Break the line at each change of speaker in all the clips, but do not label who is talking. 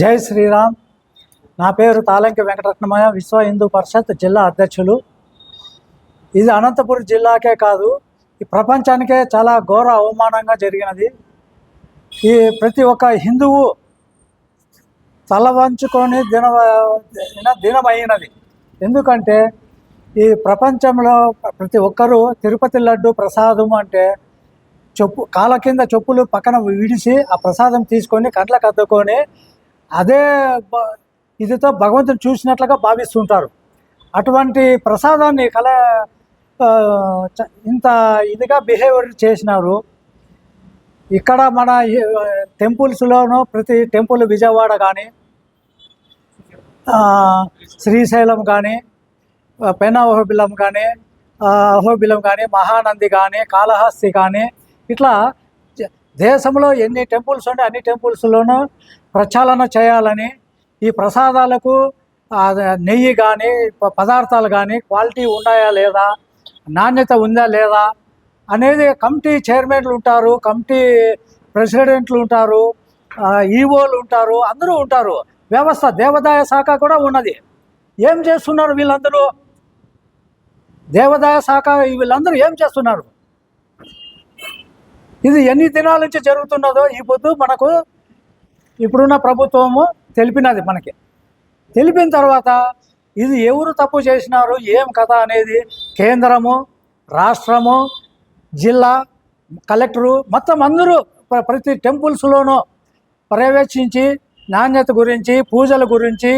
జై శ్రీరామ్. నా పేరు తాలంకి వెంకటరత్నమయ్య విశ్వ హిందూ పరిషత్ జిల్లా అధ్యక్షులు. ఇది అనంతపురం జిల్లాకే కాదు ఈ ప్రపంచానికే చాలా ఘోర అవమానంగా జరిగినది. ఈ ప్రతి ఒక్క హిందువు తల వంచుకొని దిన దిన- దినమైనది. ఎందుకంటే ఈ ప్రపంచంలో ప్రతి ఒక్కరూ తిరుపతి లడ్డు ప్రసాదం అంటే చెప్పు కాళ్ళ కింద చెప్పులు పక్కన విడిసి ఆ ప్రసాదం తీసుకొని కంట్లకు అద్దుకొని అదే ఇదితో భగవంతుని చూసినట్లుగా భావిస్తుంటారు. అటువంటి ప్రసాదాన్ని కల చ- ఇంత ఇదిగా బిహేవియర్ చేసినారు. ఇక్కడ మన టెంపుల్స్లోనూ ప్రతి టెంపుల్ విజయవాడ కానీ శ్రీశైలం కానీ పెన అహోబిలం కానీ అహోబిలం కానీ మహానంది కానీ కాళహస్తి కానీ ఇట్లా దేశంలో ఎన్ని టెంపుల్స్ ఉంటే అన్ని టెంపుల్స్లోనూ ప్రక్షాళన చేయాలని ఈ ప్రసాదాలకు నెయ్యి కానీ ప- పదార్థాలు కానీ క్వాలిటీ ఉన్నాయా లేదా నాణ్యత ఉందా లేదా అనేది కమిటీ చైర్మన్లు ఉంటారు కమిటీ ప్రెసిడెంట్లు ఉంటారు ఈవోలు ఉంటారు అందరూ ఉంటారు. వ్యవస్థ దేవాదాయ శాఖ కూడా ఉన్నది. ఏం చేస్తున్నారు వీళ్ళందరూ? దేవాదాయ శాఖ వీళ్ళందరూ ఏం చేస్తున్నారు? ఇది ఎన్ని దినాల నుంచి జరుగుతున్నదో ఈ పొద్దు మనకు ఇప్పుడున్న ప్రభుత్వము తెలిపినది మనకి. తెలిపిన తర్వాత ఇది ఎవరు తప్పు చేసినారు ఏం కథ అనేది కేంద్రము రాష్ట్రము జిల్లా కలెక్టరు మొత్తం అందరూ ప్ర- ప్రతి టెంపుల్స్లోనూ పర్యవేక్షించి నాణ్యత గురించి పూజల గురించి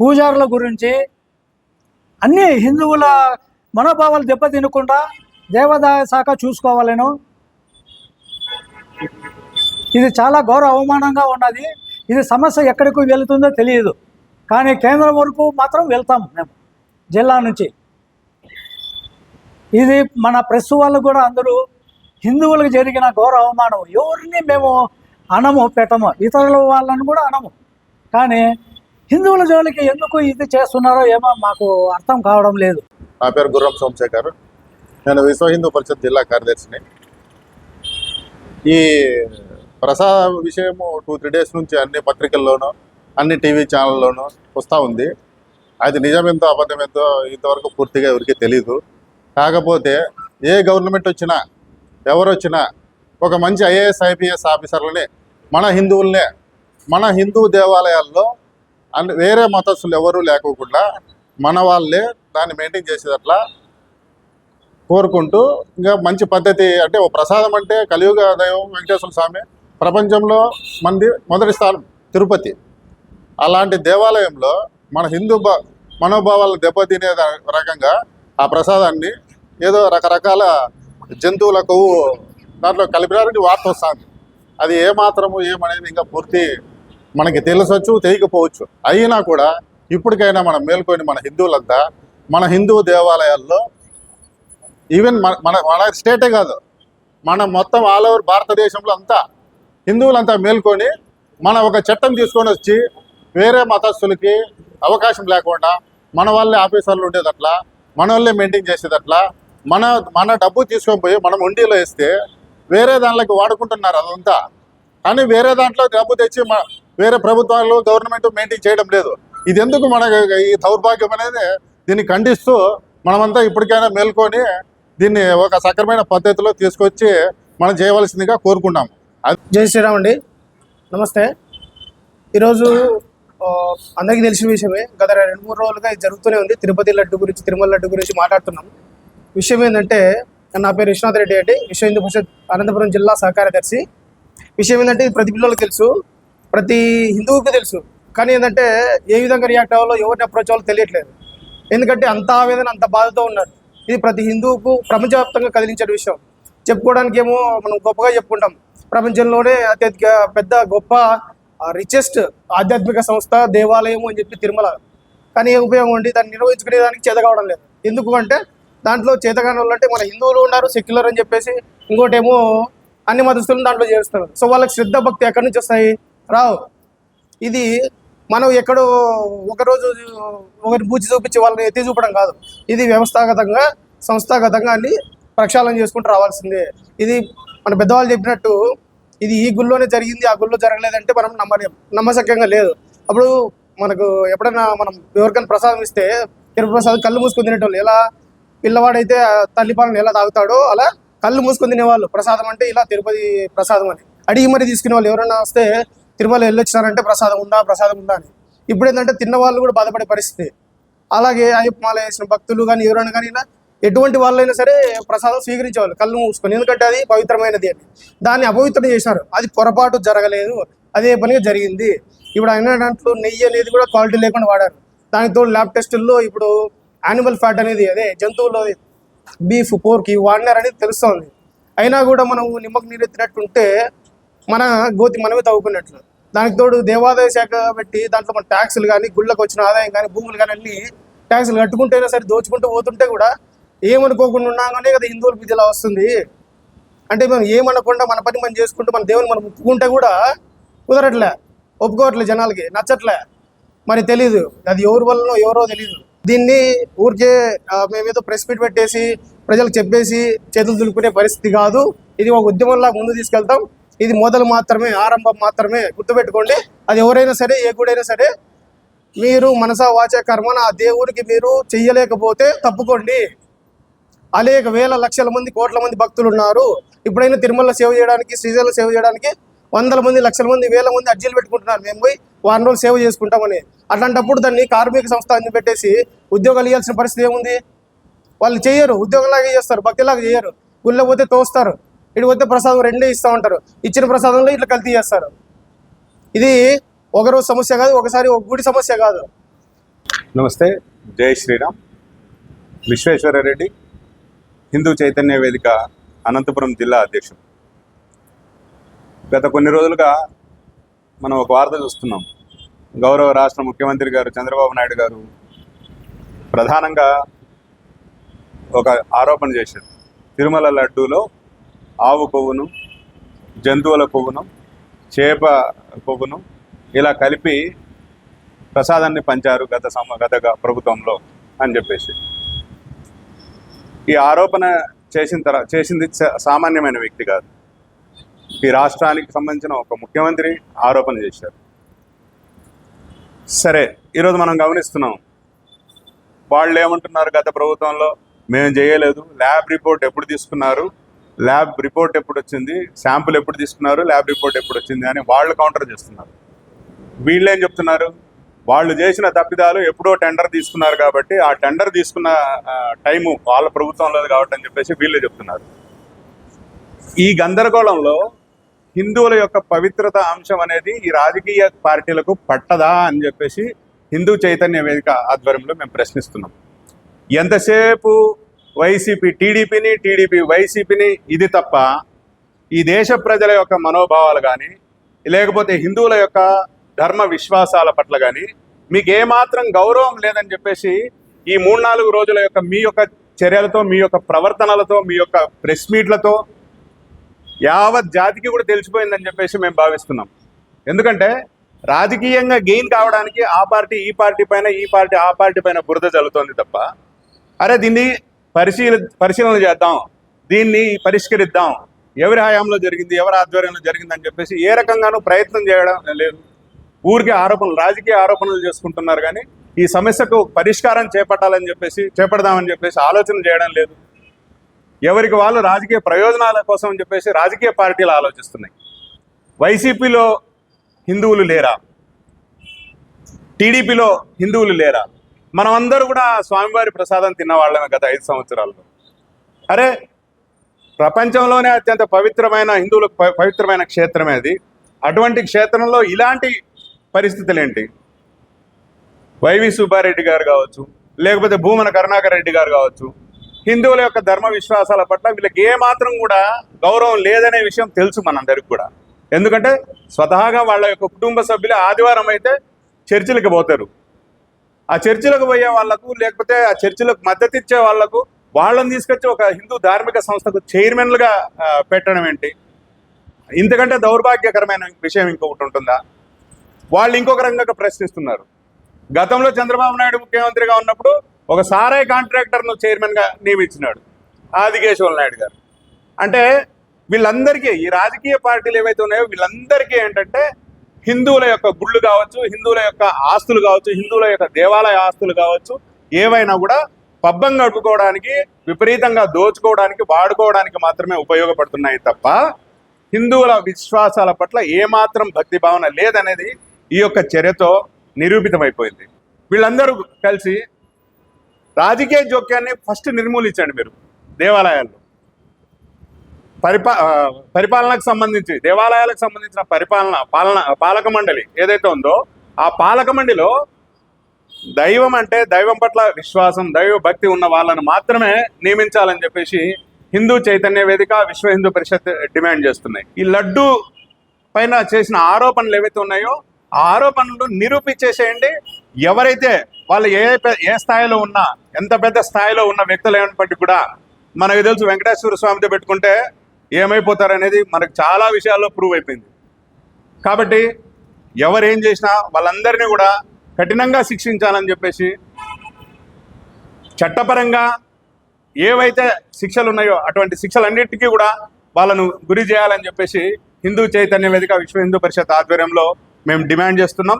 పూజారుల గురించి అన్ని హిందువుల మనోభావాలు దెబ్బతినకుండా దేవాదాయ శాఖ చూసుకోవాలను ఇది చాలా ఘోర అవమానంగా ఉన్నది. ఇది సమస్య ఎక్కడికి వెళుతుందో తెలియదు. కానీ కేంద్రం వరకు మాత్రం వెళ్తాం మేము జిల్లా నుంచి. ఇది మన ప్రెస్ వాళ్ళు కూడా అందరూ హిందువులకు జరిగిన ఘోర అవమానం. ఎవరిని మేము అనము పెట్టము. ఇతరుల వాళ్ళని కూడా అనము. కానీ హిందువుల జోలికి ఎందుకు ఇది చేస్తున్నారో ఏమో మాకు అర్థం కావడం లేదు.
నా పేరు గుర్రం సోమశేఖర్. నేను విశ్వ హిందూ పరిషత్ జిల్లా కార్యదర్శిని. ఈ ప్రసాద విషయము టూ త్రీ డేస్ నుంచి అన్ని పత్రికల్లోనూ అన్ని టీవీ ఛానల్లోనూ వస్తూ ఉంది. అది నిజమెంతో అబద్ధమెంతో ఇంతవరకు పూర్తిగా ఎవరికి తెలియదు కాకపోతే ఏ గవర్నమెంట్ వచ్చినా ఎవరు వచ్చినా ఒక మంచి ఐఏఎస్ ఐపీఎస్ ఆఫీసర్లని మన హిందువులనే మన హిందూ దేవాలయాల్లో అండ్ వేరే మతస్థులు ఎవరూ లేకోకుండా మన వాళ్ళే దాన్ని మెయింటైన్ చేసేటట్లా కోరుకుంటూ ఇంకా మంచి పద్ధతి అంటే ఓ ప్రసాదం అంటే కలియుగ దైవం వెంకటేశ్వర స్వామి ప్రపంచంలో మంది మొదటి స్థానం తిరుపతి. అలాంటి దేవాలయంలో మన హిందూ బ మనోభావాలు దెబ్బతినే రకంగా ఆ ప్రసాదాన్ని ఏదో రకరకాల జంతువుల కొవ్వు దాంట్లో కలిపినారని వార్త వస్తుంది. అది ఏమాత్రము ఏమనేది ఇంకా పూర్తి మనకి తెలుసొచ్చు తెలియకపోవచ్చు. అయినా కూడా ఇప్పటికైనా మనం మేల్కొని మన హిందువులంతా మన హిందూ దేవాలయాల్లో ఈవెన్ మన మన మన స్టేటే కాదు. మన మొత్తం ఆల్ ఓవర్ భారతదేశంలో అంతా హిందువులంతా మేల్కొని మన ఒక చట్టం తీసుకొని వచ్చి వేరే మతస్థులకి అవకాశం లేకుండా మన వాళ్ళే ఆఫీసర్లు ఉండేదట్లా మన వాళ్ళే మెయింటైన్ చేసేదట్లా మన మన డబ్బు తీసుకొని పోయి మనం ఉండిలో వేస్తే వేరే దాంట్లోకి వాడుకుంటున్నారు అదంతా. కానీ వేరే దాంట్లో డబ్బు తెచ్చి వేరే ప్రభుత్వాలు గవర్నమెంట్ మెయింటైన్ చేయడం లేదు. ఇది ఎందుకు మన ఈ దౌర్భాగ్యం అనేది దీన్ని ఖండిస్తూ మనమంతా ఇప్పటికైనా మేల్కొని దీన్ని ఒక సక్రమైన పద్ధతిలో తీసుకొచ్చి మనం చేయవలసిందిగా కోరుకుంటాం.
జై శ్రీరామ్ అండి. నమస్తే. ఈరోజు అందరికీ తెలిసిన విషయమే గత రెండు మూడు రోజులుగా ఇది జరుగుతూనే ఉంది. తిరుపతి లడ్డు గురించి తిరుమల లడ్డు గురించి మాట్లాడుతున్నాం. విషయం ఏంటంటే నా పేరు విశ్వనాథ్ రెడ్డి అండి. విశ్వ హిందూ పరిషత్ అనంతపురం జిల్లా సహకార్యదర్శి. విషయం ఏంటంటే ప్రతి పిల్లలకు తెలుసు ప్రతి హిందువుకి తెలుసు. కానీ ఏంటంటే ఏ విధంగా రియాక్ట్ అవ్వాలో ఎవరిని అప్రోచ్ అవ్వాలో తెలియట్లేదు. ఎందుకంటే అంత ఆవేదన అంత బాధతో ఉన్నారు. ఇది ప్రతి హిందువుకు ప్రపంచవ్యాప్తంగా కదిలించే విషయం. చెప్పుకోవడానికి ఏమో మనం గొప్పగా చెప్పుకుంటాం. ప్రపంచంలోనే అత్యధిక పెద్ద గొప్ప రిచెస్ట్ ఆధ్యాత్మిక సంస్థ దేవాలయము అని చెప్పి తిరుమల. కానీ ఏ ఉపయోగం ఉండి దాన్ని నిర్వహించుకునే దానికి చేత కావడం లేదు. ఎందుకు అంటే దాంట్లో చేతగాని వాళ్ళు అంటే మన హిందువులు ఉన్నారు సెక్యులర్ అని చెప్పేసి ఇంకోటేమో అన్ని మతస్థులను దాంట్లో చేరుస్తున్నారు. సో వాళ్ళకి శ్రద్ధ భక్తి ఎక్కడి నుంచి వస్తాయి? రావు. ఇది మనం ఎక్కడో ఒకరోజు ఒకరి పూచి చూపించి వాళ్ళని ఎత్తి చూపడం కాదు. ఇది వ్యవస్థాగతంగా సంస్థాగతంగా అన్ని ప్రక్షాళన చేసుకుంటూ రావాల్సిందే. ఇది మన పెద్దవాళ్ళు చెప్పినట్టు ఇది ఈ గుళ్ళోనే జరిగింది ఆ గుళ్ళో జరగలేదంటే మనం నమ్మలేం నమ్మశక్యంగా లేదు. అప్పుడు మనకు ఎప్పుడైనా మనం ఎవరికైనా ప్రసాదం ఇస్తే తిరుపతి ప్రసాదం కళ్ళు మూసుకొని తినేటోళ్ళు ఎలా పిల్లవాడైతే ఆ తల్లి పాలన ఎలా తాగుతాడో అలా కళ్ళు మూసుకొని తినేవాళ్ళు. ప్రసాదం అంటే ఇలా తిరుపతి ప్రసాదం అని. అడిగి మరి తీసుకునే వాళ్ళు ఎవరైనా వస్తే తిరుమల వెళ్ళొచ్చినారంటే ప్రసాదం ఉందా? ప్రసాదం ఉందా అని. ఇప్పుడు ఏంటంటే తిన్న వాళ్ళు కూడా బాధపడే పరిస్థితి. అలాగే అయ్యప్పమాల వేసిన భక్తులు కానీ ఎవరైనా కానీ ఇలా ఎటువంటి వాళ్ళైనా సరే ప్రసాదం స్వీకరించేవాళ్ళు కళ్ళు మూసుకొని. ఎందుకంటే అది పవిత్రమైనది అని. దాన్ని అపవిత్రం చేశారు అది పొరపాటు జరగలేదు. అదే పనిగా జరిగింది. ఇప్పుడు అయిన దాంట్లో నెయ్యి అనేది కూడా క్వాలిటీ లేకుండా వాడారు. దానితో ల్యాబ్ టెస్టుల్లో ఇప్పుడు యానిమల్ ఫ్యాట్ అనేది అదే జంతువుల్లో బీఫ్ పోర్క్ ఇవి వాడినారనేది తెలుస్తుంది. అయినా కూడా మనం నిమ్మకు నీరు ఎత్తినట్టుంటే మన గోతి మనమే తవ్వుకున్నట్లు. దానికి తోడు దేవాదాయ శాఖ పెట్టి దాంట్లో మన ట్యాక్సులు కానీ గుళ్ళకు వచ్చిన ఆదాయం కానీ భూములు కానీ అన్ని ట్యాక్సులు కట్టుకుంటేనే సరే దోచుకుంటూ పోతుంటే కూడా ఏమనుకోకుండా ఉన్నాగానే కదా హిందువుల విద్య ఇలా వస్తుంది. అంటే మనం ఏమనకుండా మన పని మనం చేసుకుంటూ మన దేవుని మనం ఒప్పుకుంటే కూడా కుదరట్లే. ఒప్పుకోవట్లే జనాలకి. నచ్చట్లే. మరి తెలీదు. అది ఎవరి వల్లనో ఎవరో తెలీదు. దీన్ని ఊరికే మేమేదో ప్రెస్ మీట్ పెట్టేసి ప్రజలకు చెప్పేసి చేతులు దులుపుకునే పరిస్థితి కాదు. ఇది ఒక ఉద్యమంలా ముందు తీసుకెళ్తాం. ఇది మొదలు మాత్రమే ఆరంభం మాత్రమే గుర్తుపెట్టుకోండి. అది ఎవరైనా సరే ఏ గుడైనా సరే మీరు మనసా వాచ కర్మన ఆ దేవుడికి మీరు చెయ్యలేకపోతే తప్పుకోండి. అనేక వేల లక్షల మంది కోట్ల మంది భక్తులు ఉన్నారు. ఇప్పుడైనా తిరుమల సేవ చేయడానికి శ్రీశైలం సేవ చేయడానికి వందల మంది లక్షల మంది వేల మంది అర్జీలు పెట్టుకుంటున్నారు. మేము పోయి వారం రోజులు సేవ చేసుకుంటామని. అట్లాంటప్పుడు దాన్ని కార్మిక సంస్థ అని పెట్టేసి ఉద్యోగాలు ఇవ్వాల్సిన పరిస్థితి ఏముంది? వాళ్ళు చేయరు ఉద్యోగంలాగే చేస్తారు. భక్తిలాగా చేయరు గుళ్ళో పోతే తోస్తారు. ఇటు పోతే ప్రసాదం రెండే ఇస్తూ ఉంటారు. ఇచ్చిన ప్రసాదంలో ఇట్లా కల్తీ చేస్తారు. ఇది ఒకరోజు సమస్య కాదు ఒకసారి ఒక గుడి సమస్య కాదు.
నమస్తే జై శ్రీరామ్. విశ్వేశ్వరరెడ్డి హిందూ చైతన్య వేదిక అనంతపురం జిల్లా అధ్యక్షుడు. గత కొన్ని రోజులుగా మనం ఒక వార్త చూస్తున్నాం. గౌరవ రాష్ట్ర ముఖ్యమంత్రి గారు చంద్రబాబు నాయుడు గారు ప్రధానంగా ఒక ఆరోపణ చేశారు. తిరుమల లడ్డూలో ఆవు కొవ్వును జంతువుల కొవ్వును చేప కొవ్వును ఇలా కలిపి ప్రసాదాన్ని పంచారు గత సమ గత ప్రభుత్వంలో అని చెప్పేసి. ఈ ఆరోపణ చేసిన తర్వాత చేసింది సామాన్యమైన వ్యక్తి కాదు. ఈ రాష్ట్రానికి సంబంధించిన ఒక ముఖ్యమంత్రి ఆరోపణ చేశారు. సరే ఈరోజు మనం గమనిస్తున్నాం. వాళ్ళు ఏమంటున్నారు గత ప్రభుత్వంలో? మేము చేయలేదు ల్యాబ్ రిపోర్ట్ ఎప్పుడు తీసుకున్నారు? ల్యాబ్ రిపోర్ట్ ఎప్పుడు వచ్చింది? శాంపుల్ ఎప్పుడు తీసుకున్నారు? ల్యాబ్ రిపోర్ట్ ఎప్పుడు వచ్చింది? అని వాళ్ళు కౌంటర్ చేస్తున్నారు. వీళ్ళేం చెప్తున్నారు? వాళ్ళు చేసిన తప్పిదాలు ఎప్పుడో టెండర్ తీసుకున్నారు కాబట్టి ఆ టెండర్ తీసుకున్న టైము వాళ్ళ ప్రభుత్వంలో కాబట్టి అని చెప్పేసి వీళ్ళే చెప్తున్నారు. ఈ గందరగోళంలో హిందువుల యొక్క పవిత్రత అంశం అనేది ఈ రాజకీయ పార్టీలకు పట్టదా అని చెప్పేసి హిందూ చైతన్య వేదిక ఆధ్వర్యంలో మేము ప్రశ్నిస్తున్నాం. ఎంతసేపు వైసీపీ టీడీపీని టీడీపీ వైసీపీని ఇది తప్ప ఈ దేశ ప్రజల యొక్క మనోభావాలు కానీ లేకపోతే హిందువుల యొక్క ధర్మ విశ్వాసాల పట్ల కానీ మీకు ఏమాత్రం గౌరవం లేదని చెప్పేసి ఈ మూడు నాలుగు రోజుల యొక్క మీ యొక్క చర్యలతో మీ యొక్క ప్రవర్తనలతో మీ యొక్క ప్రెస్ మీట్లతో యావత్ జాతికి కూడా తెలిసిపోయిందని చెప్పేసి మేము భావిస్తున్నాం. ఎందుకంటే రాజకీయంగా గెయిన్ కావడానికి ఆ పార్టీ ఈ పార్టీ పైన ఈ పార్టీ ఆ పార్టీ పైన బురద జల్లుతోంది తప్ప అరే దీన్ని పరిశీలి పరిశీలన చేద్దాం. దీన్ని పరిష్కరిద్దాం. ఎవరి హయాంలో జరిగింది ఎవరి ఆధ్వర్యంలో జరిగింది అని చెప్పేసి ఏ రకంగానూ ప్రయత్నం చేయడం లేదు. ఊరికే ఆరోపణలు రాజకీయ ఆరోపణలు చేసుకుంటున్నారు కానీ ఈ సమస్యకు పరిష్కారం చేపట్టాలని చెప్పేసి చేపడదామని చెప్పేసి ఆలోచన చేయడం లేదు. ఎవరికి వాళ్ళు రాజకీయ ప్రయోజనాల కోసం అని చెప్పేసి రాజకీయ పార్టీలు ఆలోచిస్తున్నాయి. వైసీపీలో హిందువులు లేరా? టీడీపీలో హిందువులు లేరా? మనం అందరూ కూడా స్వామివారి ప్రసాదం తిన్నవాళ్ళమే గత ఐదు సంవత్సరాల్లో. అరే ప్రపంచంలోనే అత్యంత పవిత్రమైన హిందువులకు పవిత్రమైన క్షేత్రమే అది. అటువంటి క్షేత్రంలో ఇలాంటి పరిస్థితులు ఏంటి వైవి సుబ్బారెడ్డి గారు కావచ్చు లేకపోతే భూమన కరుణాకర్ రెడ్డి గారు కావచ్చు హిందువుల యొక్క ధర్మ విశ్వాసాల పట్ల వీళ్ళకి ఏ మాత్రం కూడా గౌరవం లేదనే విషయం తెలుసు మనందరికి కూడా. ఎందుకంటే స్వతహాగా వాళ్ళ యొక్క కుటుంబ సభ్యులు ఆదివారం అయితే చర్చిలకు పోతారు. ఆ చర్చిలకు పోయే వాళ్ళకు లేకపోతే ఆ చర్చిలకు మద్దతు ఇచ్చే వాళ్ళకు వాళ్ళని తీసుకొచ్చి ఒక హిందూ ధార్మిక సంస్థకు చైర్మన్లుగా పెట్టడం ఏంటి? ఇంతకంటే దౌర్భాగ్యకరమైన విషయం ఇంకొకటి ఉంటుందా? వాళ్ళు ఇంకొక రంగంగా ప్రశ్నిస్తున్నారు. గతంలో చంద్రబాబు నాయుడు ముఖ్యమంత్రిగా ఉన్నప్పుడు ఒక సారాయి కాంట్రాక్టర్ను చైర్మన్గా నియమించినాడు ఆదికేశ్వర నాయుడు గారు. అంటే వీళ్ళందరికీ ఈ రాజకీయ పార్టీలు ఏవైతే ఉన్నాయో వీళ్ళందరికీ ఏంటంటే హిందువుల యొక్క గుళ్ళు కావచ్చు హిందువుల యొక్క ఆస్తులు కావచ్చు హిందువుల యొక్క దేవాలయ ఆస్తులు కావచ్చు ఏవైనా కూడా పబ్బం గడుపుకోవడానికి విపరీతంగా దోచుకోవడానికి వాడుకోవడానికి మాత్రమే ఉపయోగపడుతున్నాయి తప్ప హిందువుల విశ్వాసాల పట్ల ఏమాత్రం భక్తి భావన లేదనేది ఈ యొక్క చర్యతో నిరూపితమైపోయింది. వీళ్ళందరూ కలిసి రాజకీయ జోక్యాన్ని ఫస్ట్ నిర్మూలించండి మీరు దేవాలయాల్లో. పరిపా పరిపాలనకు సంబంధించి దేవాలయాలకు సంబంధించిన పరిపాలన పాలన పాలక మండలి ఏదైతే ఉందో ఆ పాలక మండలిలో దైవం అంటే దైవం పట్ల విశ్వాసం దైవ భక్తి ఉన్న వాళ్ళను మాత్రమే నియమించాలని చెప్పేసి హిందూ చైతన్య వేదిక విశ్వ హిందూ పరిషత్ డిమాండ్ చేస్తున్నాయి. ఈ లడ్డు పైన చేసిన ఆరోపణలు ఏవైతే ఉన్నాయో ఆ ఆరోపణలు నిరూపించేసేయండి. ఎవరైతే వాళ్ళు ఏ ఏ స్థాయిలో ఉన్నా ఎంత పెద్ద స్థాయిలో ఉన్న వ్యక్తులు అయినప్పటికీ కూడా మనకు తెలుసు వెంకటేశ్వర స్వామితో పెట్టుకుంటే ఏమైపోతారనేది మనకు చాలా విషయాల్లో ప్రూవ్ అయిపోయింది. కాబట్టి ఎవరు ఏం చేసినా వాళ్ళందరినీ కూడా కఠినంగా శిక్షించాలని చెప్పేసి చట్టపరంగా ఏవైతే శిక్షలు ఉన్నాయో అటువంటి శిక్షలన్నిటికీ కూడా వాళ్ళను గురి చేయాలని చెప్పేసి హిందూ చైతన్య వేదిక విశ్వ హిందూ పరిషత్ ఆధ్వర్యంలో మేము డిమాండ్ చేస్తున్నాం.